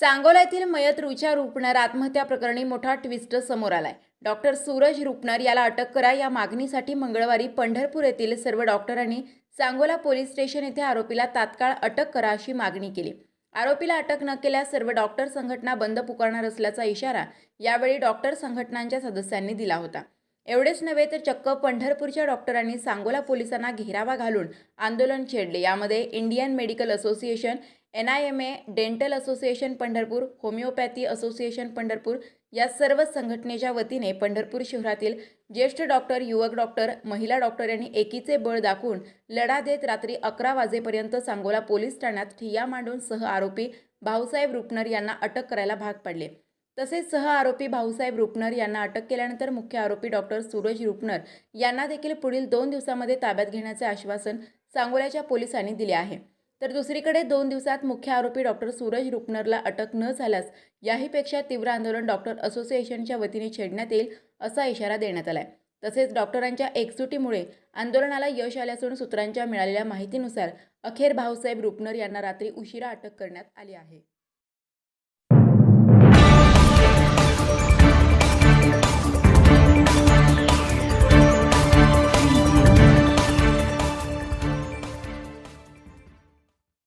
सांगोला येथील मयत रुचा रुपणार आत्महत्या प्रकरणी मोठा ट्विस्ट समोर आलाय. डॉक्टर सूरज रुपनर याला अटक करा या मागणीसाठी मंगळवारी पंढरपूर येथील सर्व डॉक्टरांनी सांगोला पोलीस स्टेशन येथे आरोपीला तात्काळ अटक करा अशी मागणी केली. आरोपीला अटक न केल्यास सर्व डॉक्टर संघटना बंद पुकारणार असल्याचा इशारा यावेळी डॉक्टर संघटनांच्या सदस्यांनी दिला होता. एवढेच नव्हे तर चक्क पंढरपूरच्या डॉक्टरांनी सांगोला पोलिसांना घेरावा घालून आंदोलन छेडले. यामध्ये Indian medical association N I M A dental association Pandharpur homeopathy association Pandharpur या सर्व संघटनेच्या वतीने पंढरपूर शहरातील ज्येष्ठ डॉक्टर युवक डॉक्टर महिला डॉक्टर यांनी एकीचे बळ दाखवून लढा देत रात्री अकरा वाजेपर्यंत सांगोला पोलीस ठाण्यात ठिय्या मांडून सह आरोपी भाऊसाहेब रुपनर यांना अटक करायला भाग पाडले. तसेच सह आरोपी भाऊसाहेब रुपनर यांना अटक केल्यानंतर मुख्य आरोपी डॉक्टर सूरज रुपनर यांना देखील पुढील दोन दिवसामध्ये ताब्यात घेण्याचे आश्वासन सांगोल्याच्या पोलिसांनी दिले आहे. तर दुसरीकडे दोन दिवसात मुख्य आरोपी डॉक्टर सूरज रुपनरला अटक न झाल्यास याहीपेक्षा तीव्र आंदोलन डॉक्टर असोसिएशनच्या वतीने छेडण्यात येईल असा इशारा देण्यात आला आहे तसेच डॉक्टरांच्या एकजुटीमुळे आंदोलनाला यश आले असून सूत्रांच्या मिळालेल्या माहितीनुसार अखेर भाऊसाहेब रुपनर यांना रात्री उशिरा अटक करण्यात आली आहे.